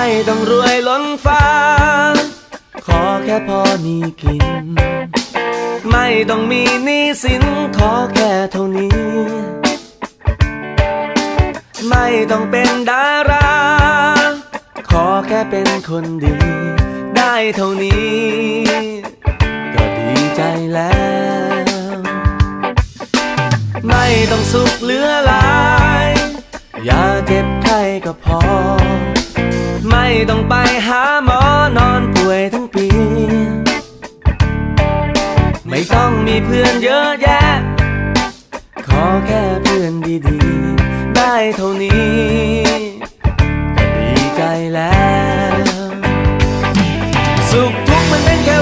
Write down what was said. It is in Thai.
ไม่ต้องรวยล้นฟ้า ขอแค่พอมีกิน ไม่ต้องมีหนี้สินขอแค่เท่านี้ ไม่ต้องเป็นดารา ขอแค่เป็นคนดี ได้เท่านี้ ก็ดีใจแล้ว ไม่ต้องสุขเหลือหลาย อย่าเจ็บไข้ก็พอ ไม่ต้องไปหาหมอนอนป่วยทั้งปี ไม่ต้องมีเพื่อนเยอะแยะ ขอแค่เพื่อนดีๆ ได้เท่านี้ก็ดีใจแล้ว สุขทุกข์มันเป็นแค่